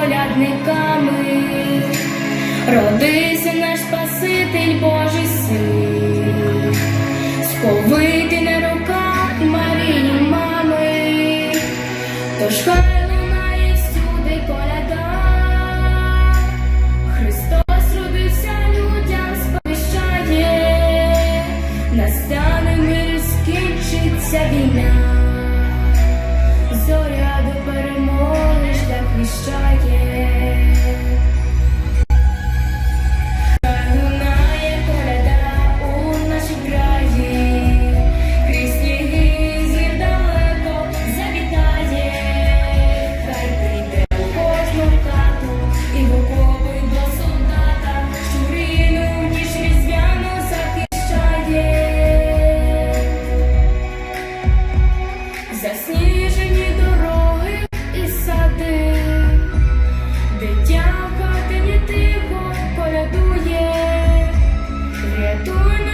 колядниками, родися наш Спаситель Божий син, сповити на руках Марії мами, тож хай. turn